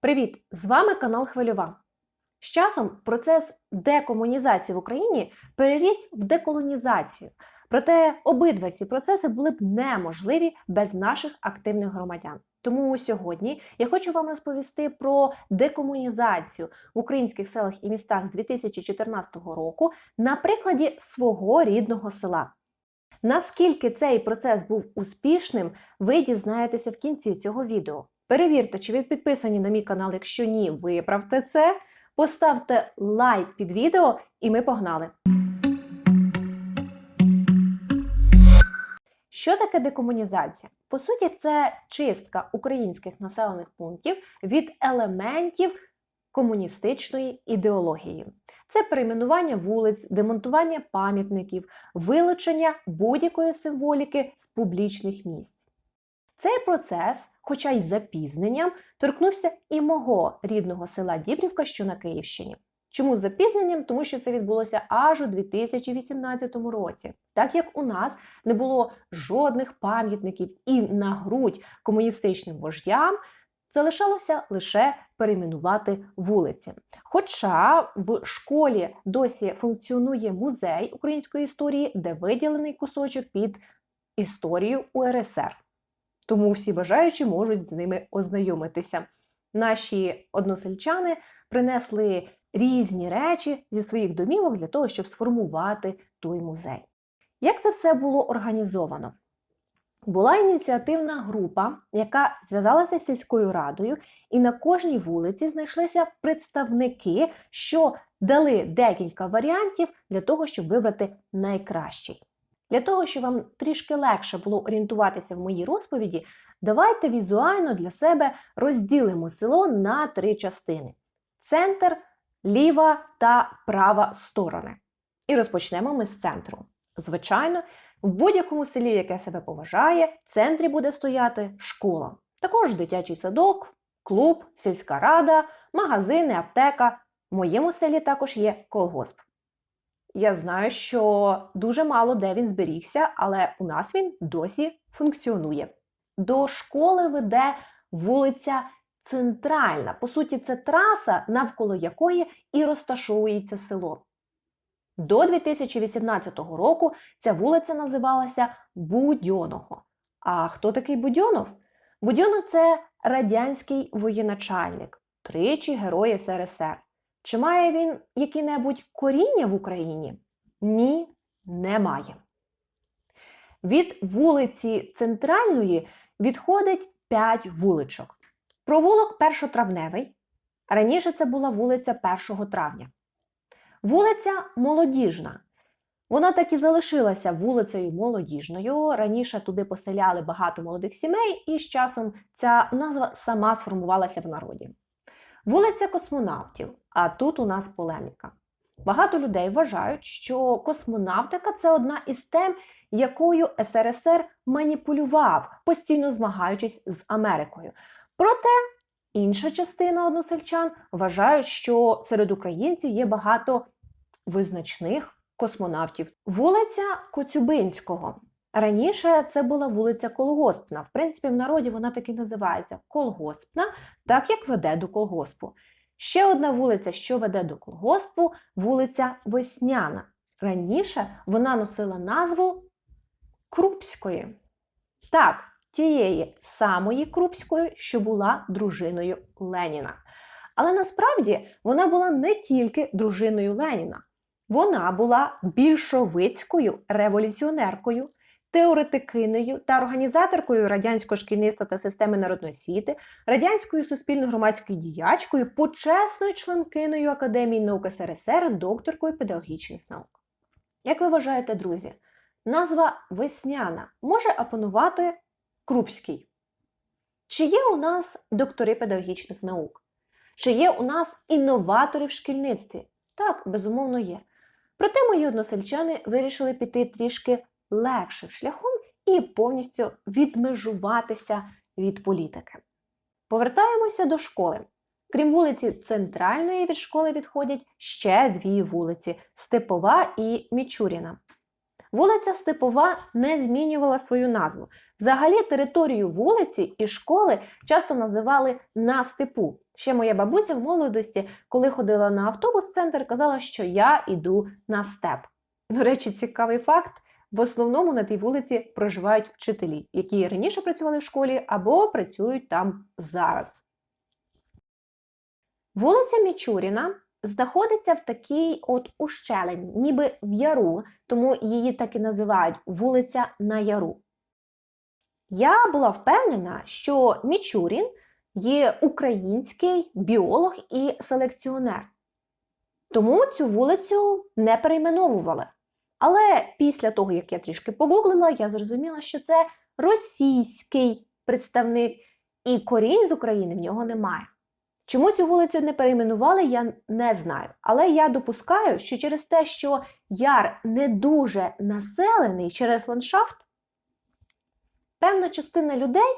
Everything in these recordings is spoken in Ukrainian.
Привіт! З вами канал Хвильова. З часом процес декомунізації в Україні переріс в деколонізацію. Проте обидва ці процеси були б неможливі без наших активних громадян. Тому сьогодні я хочу вам розповісти про декомунізацію в українських селах і містах з 2014 року на прикладі свого рідного села. Наскільки цей процес був успішним, ви дізнаєтеся в кінці цього відео. Перевірте, чи ви підписані на мій канал. Якщо ні, виправте це. Поставте лайк під відео, і ми погнали. Що таке декомунізація? По суті, це чистка українських населених пунктів від елементів комуністичної ідеології. Це перейменування вулиць, демонтування пам'ятників, вилучення будь-якої символіки з публічних місць. Цей процес, хоча й запізненням, торкнувся і мого рідного села Дібрівка, що на Київщині. Чому з запізненням? Тому що це відбулося аж у 2018 році, так як у нас не було жодних пам'ятників і на грудь комуністичним вождям залишалося лише перейменувати вулиці. Хоча в школі досі функціонує музей української історії, де виділений кусочок під історію УРСР. Тому всі бажаючі можуть з ними ознайомитися. Наші односельчани принесли різні речі зі своїх домівок для того, щоб сформувати той музей. Як це все було організовано? Була ініціативна група, яка зв'язалася з сільською радою, і на кожній вулиці знайшлися представники, що дали декілька варіантів для того, щоб вибрати найкращий. Для того, щоб вам трішки легше було орієнтуватися в моїй розповіді, давайте візуально для себе розділимо село на три частини: центр, ліва та права сторони. І розпочнемо ми з центру. Звичайно, в будь-якому селі, яке себе поважає, в центрі буде стояти школа. Також дитячий садок, клуб, сільська рада, магазини, аптека. В моєму селі також є колгосп. Я знаю, що дуже мало де він зберігся, але у нас він досі функціонує. До школи веде вулиця Центральна. По суті, це траса, навколо якої і розташовується село. До 2018 року ця вулиця називалася Будьоного. А хто такий Будьонов? Будьонов це радянський воєначальник, тричі герой СРСР. Чи має він які-небудь коріння в Україні? Ні, немає. Від вулиці Центральної відходить 5 вуличок. Провулок першотравневий. Раніше це була вулиця 1 травня. Вулиця Молодіжна. Вона так і залишилася вулицею Молодіжною. Раніше туди поселяли багато молодих сімей, і з часом ця назва сама сформувалася в народі. Вулиця космонавтів, а тут у нас полеміка. Багато людей вважають, що космонавтика це одна із тем, якою СРСР маніпулював, постійно змагаючись з Америкою. Проте інша частина односельчан вважають, що серед українців є багато визначних космонавтів. Вулиця Коцюбинського. Раніше це була вулиця Колгоспна. В принципі, в народі вона так і називається Колгоспна, так як веде до колгоспу. Ще одна вулиця, що веде до колгоспу, вулиця Весняна. Раніше вона носила назву Крупської. Так, тієї самої Крупської, що була дружиною Леніна. Але насправді вона була не тільки дружиною Леніна, вона була більшовицькою революціонеркою, теоретикинею та організаторкою радянського шкільництва та системи народної освіти, радянською суспільно-громадською діячкою, почесною членкиною Академії наук СРСР, докторкою педагогічних наук. Як ви вважаєте, друзі, назва Весняна може опанувати Крупський? Чи є у нас доктори педагогічних наук? Чи є у нас інноватори в шкільництві? Так, безумовно, є. Проте мої односельчани вирішили піти трішки легшим шляхом і повністю відмежуватися від політики. Повертаємося до школи. Крім вулиці Центральної від школи відходять ще дві вулиці Степова і Мічуріна. Вулиця Степова не змінювала свою назву. Взагалі, територію вулиці і школи часто називали на степу. Ще моя бабуся в молодості, коли ходила на автобус в центр, казала, що я йду на степ. До речі, цікавий факт: в основному на тій вулиці проживають вчителі, які раніше працювали в школі або працюють там зараз. Вулиця Мічуріна знаходиться в такій от ущелині, ніби в яру, тому її так і називають вулиця на яру. Я була впевнена, що Мічурін є український біолог і селекціонер. Тому цю вулицю не перейменовували. Але після того, як я трішки погуглила, я зрозуміла, що це російський представник, і корінь з України в нього немає. Чому цю вулицю не перейменували, я не знаю. Але я допускаю, що через те, що яр не дуже населений через ландшафт, певна частина людей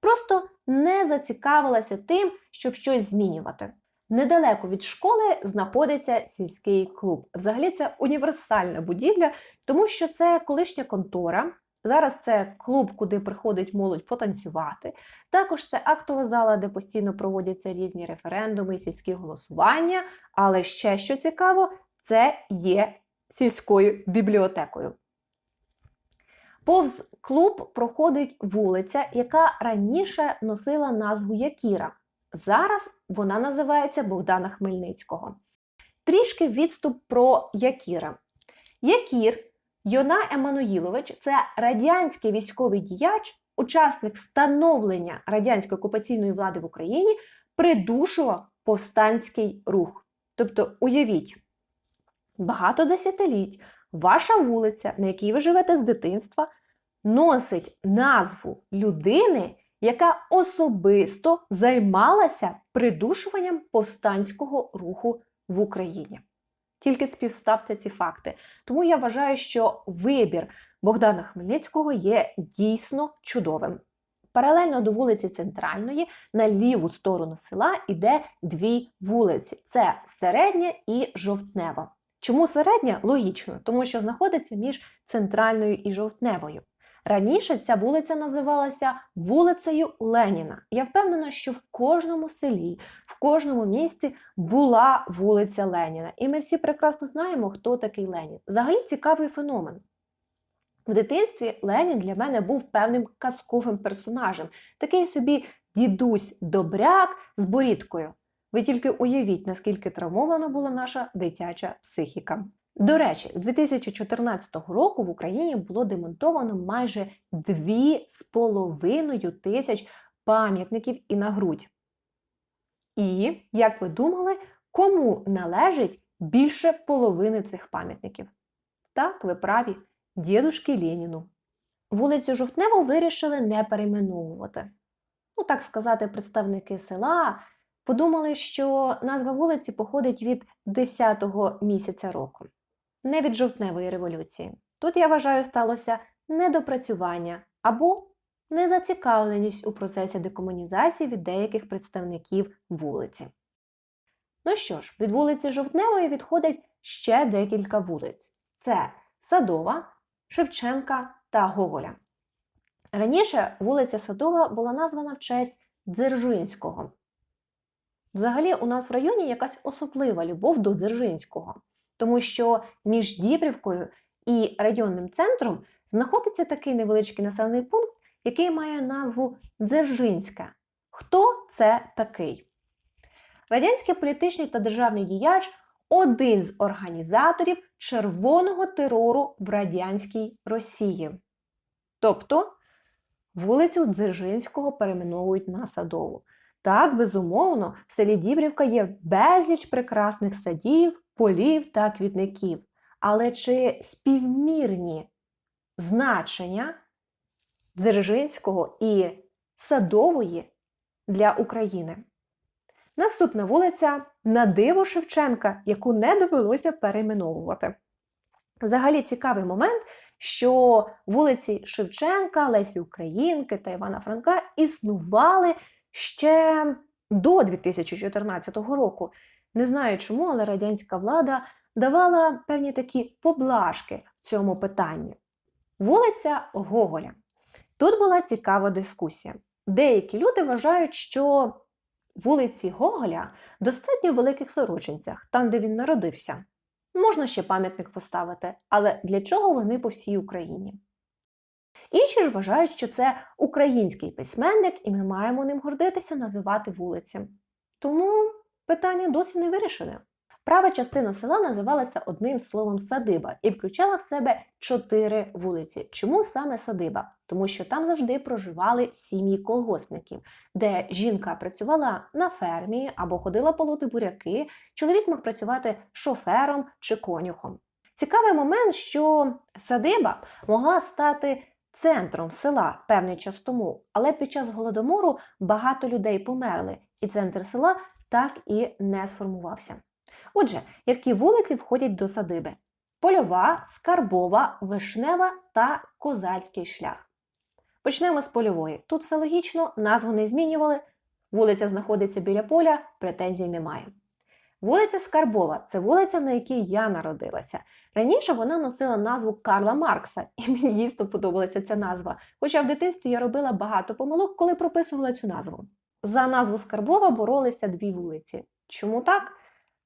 просто не зацікавилася тим, щоб щось змінювати. Недалеко від школи знаходиться сільський клуб. Взагалі, це універсальна будівля, тому що це колишня контора. Зараз це клуб, куди приходить молодь потанцювати. Також це актова зала, де постійно проводяться різні референдуми сільські голосування. Але ще що цікаво, це є сільською бібліотекою. Повз клуб проходить вулиця, яка раніше носила назву Якіра. Зараз вона називається Богдана Хмельницького. Трішки відступ про Якіра. Якір Йона Еммануїлович це радянський військовий діяч, учасник становлення радянської окупаційної влади в Україні, придушував повстанський рух. Тобто, уявіть, багато десятиліть ваша вулиця, на якій ви живете з дитинства, носить назву людини, яка особисто займалася придушуванням повстанського руху в Україні. Тільки співставте ці факти. Тому я вважаю, що вибір Богдана Хмельницького є дійсно чудовим. Паралельно до вулиці Центральної, на ліву сторону села йде дві вулиці: це середня і жовтнева. Чому середня? Логічно, тому що знаходиться між центральною і жовтневою. Раніше ця вулиця називалася вулицею Леніна. Я впевнена, що в кожному селі, в кожному місті була вулиця Леніна. І ми всі прекрасно знаємо, хто такий Ленін. Взагалі цікавий феномен. В дитинстві Ленін для мене був певним казковим персонажем, такий собі дідусь-добряк з борідкою. Ви тільки уявіть, наскільки травмована була наша дитяча психіка. До речі, з 2014 року в Україні було демонтовано майже 2,5 тисяч пам'ятників і на грудь. І, як ви думали, кому належить більше половини цих пам'ятників? Так, ви праві, дідушки Леніну. Вулицю Жовтневу вирішили не перейменовувати. Ну, так сказати, представники села подумали, що назва вулиці походить від 10-го місяця року не від жовтневої революції. Тут, я вважаю, сталося недопрацювання або незацікавленість у процесі декомунізації від деяких представників вулиці. Ну що ж, від вулиці Жовтневої відходить ще декілька вулиць: це Садова, Шевченка та Гоголя. Раніше вулиця Садова була названа в честь Дзержинського. Взагалі, у нас в районі якась особлива любов до Дзержинського тому що між Дібрівкою і районним центром знаходиться такий невеличкий населений пункт, який має назву Дзержинська. Хто це такий? Радянський політичний та державний діяч один з організаторів червоного терору в радянській Росії. Тобто вулицю Дзержинського перейменовують на Садову. Так, безумовно, в селі Дібрівка є безліч прекрасних садів, полів та квітників. Але чи співмірні значення Дзержинського і Садової для України? Наступна вулиця на диво Шевченка, яку не довелося перейменовувати. Взагалі цікавий момент, що вулиці Шевченка, Лесі Українки та Івана Франка існували ще до 2014 року. Не знаю чому, але радянська влада давала певні такі поблажки в цьому питанні. Вулиця Гоголя. Тут була цікава дискусія. Деякі люди вважають, що вулиці Гоголя достатньо в великих сорочинцях, там, де він народився. Можна ще пам'ятник поставити, але для чого вони по всій Україні? Інші ж вважають, що це український письменник, і ми маємо ним гордитися називати вулиці. Тому питання досі не вирішене. Права частина села називалася одним словом садиба і включала в себе чотири вулиці. Чому саме садиба? Тому що там завжди проживали сім'ї колгоспників, де жінка працювала на фермі або ходила полоти буряки, чоловік мог працювати шофером чи конюхом. Цікавий момент, що садиба могла стати центром села певний час тому, але під час голодомору багато людей померли, і центр села так і не сформувався. Отже, які вулиці входять до садиби? Польова, скарбова, вишнева та козацький шлях. Почнемо з польової. Тут все логічно, назву не змінювали. Вулиця знаходиться біля поля, претензій немає. Вулиця Скарбова це вулиця, на якій я народилася. Раніше вона носила назву Карла Маркса, і мені дійсно подобалася ця назва. Хоча в дитинстві я робила багато помилок, коли прописувала цю назву. За назву Скарбова боролися дві вулиці. Чому так?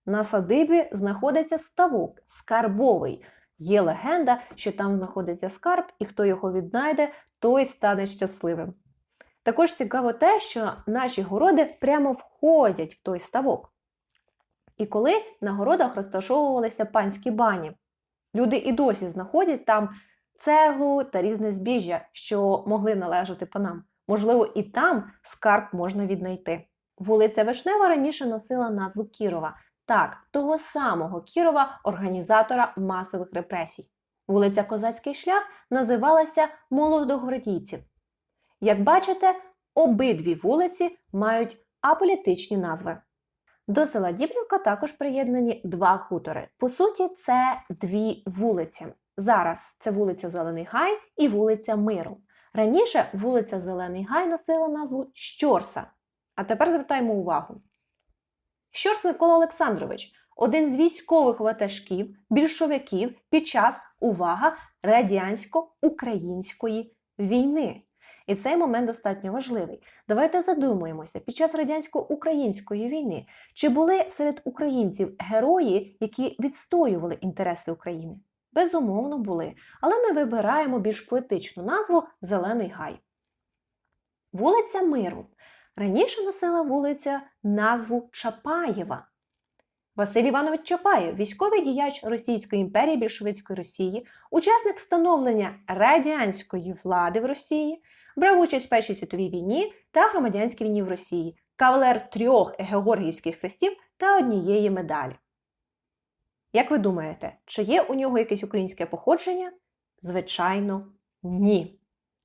На садибі знаходиться ставок скарбовий. Є легенда, що там знаходиться скарб, і хто його віднайде, той стане щасливим. Також цікаво те, що наші городи прямо входять в той ставок. І колись на городах розташовувалися панські бані. Люди і досі знаходять там цеглу та різне збіжжя, що могли належати панам. Можливо, і там скарб можна віднайти. Вулиця Вишнева раніше носила назву Кірова, так, того самого Кірова, організатора масових репресій. Вулиця Козацький шлях називалася Молодогвардійців. Як бачите, обидві вулиці мають аполітичні назви. До села Дібрівка також приєднані два хутори. По суті, це дві вулиці. Зараз це вулиця Зелений Гай і вулиця Миру. Раніше вулиця Зелений Гай носила назву Щорса. А тепер звертаємо увагу. Щорс Микола Олександрович один з військових ватажків, більшовиків під час увага радянсько-української війни. І цей момент достатньо важливий. Давайте задумаємося, під час радянсько-української війни чи були серед українців герої, які відстоювали інтереси України? Безумовно, були, але ми вибираємо більш поетичну назву Зелений Гай. Вулиця Миру. Раніше носила вулиця назву Чапаєва. Василь Іванович Чапаєв, військовий діяч Російської імперії більшовицької Росії, учасник встановлення радянської влади в Росії, брав участь в Першій світовій війні та громадянській війні в Росії, кавалер трьох Георгіївських хрестів та однієї медалі. Як ви думаєте, чи є у нього якесь українське походження? Звичайно, ні.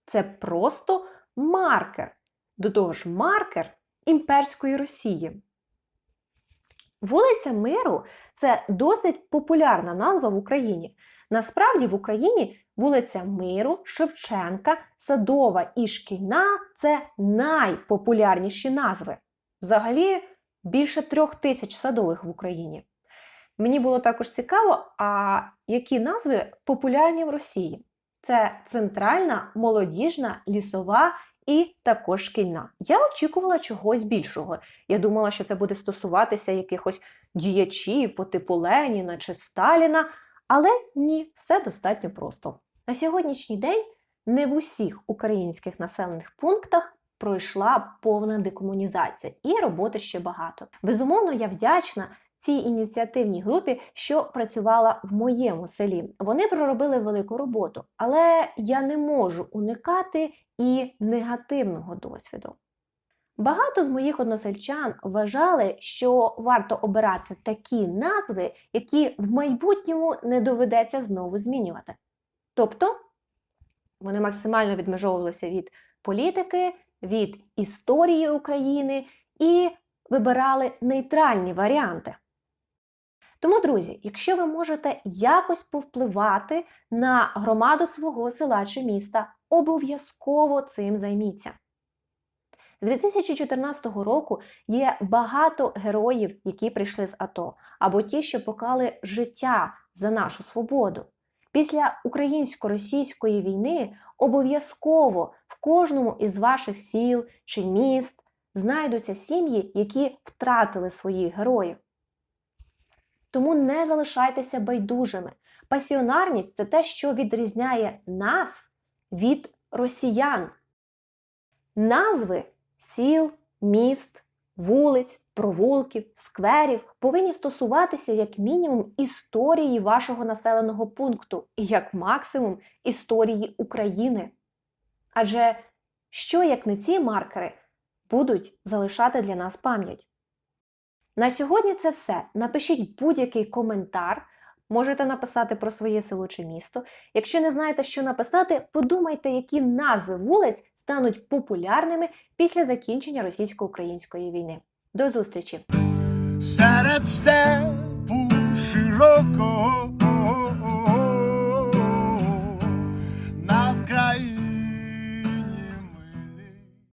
Це просто маркер. До того ж, маркер імперської Росії. Вулиця Миру це досить популярна назва в Україні. Насправді в Україні вулиця Миру, Шевченка, Садова і Шкільна це найпопулярніші назви. Взагалі більше трьох тисяч садових в Україні. Мені було також цікаво, а які назви популярні в Росії? Це центральна, молодіжна, лісова і також шкільна. Я очікувала чогось більшого. Я думала, що це буде стосуватися якихось діячів по типу Леніна чи Сталіна, але ні, все достатньо просто. На сьогоднішній день не в усіх українських населених пунктах пройшла повна декомунізація, і роботи ще багато. Безумовно, я вдячна цій ініціативній групі, що працювала в моєму селі. Вони проробили велику роботу, але я не можу уникати і негативного досвіду. Багато з моїх односельчан вважали, що варто обирати такі назви, які в майбутньому не доведеться знову змінювати. Тобто вони максимально відмежовувалися від політики, від історії України і вибирали нейтральні варіанти. Тому, друзі, якщо ви можете якось повпливати на громаду свого села чи міста, обов'язково цим займіться. З 2014 року є багато героїв, які прийшли з АТО, або ті, що поклали життя за нашу свободу. Після українсько-російської війни обов'язково в кожному із ваших сіл чи міст знайдуться сім'ї, які втратили своїх героїв. Тому не залишайтеся байдужими. Пасіонарність це те, що відрізняє нас від росіян. Назви сіл, міст, вулиць, провулків, скверів повинні стосуватися як мінімум історії вашого населеного пункту і як максимум історії України. Адже що як не ці маркери будуть залишати для нас пам'ять? На сьогодні це все. Напишіть будь-який коментар. Можете написати про своє село чи місто. Якщо не знаєте, що написати, подумайте, які назви вулиць стануть популярними після закінчення російсько-української війни. До зустрічі! Серед степу широкого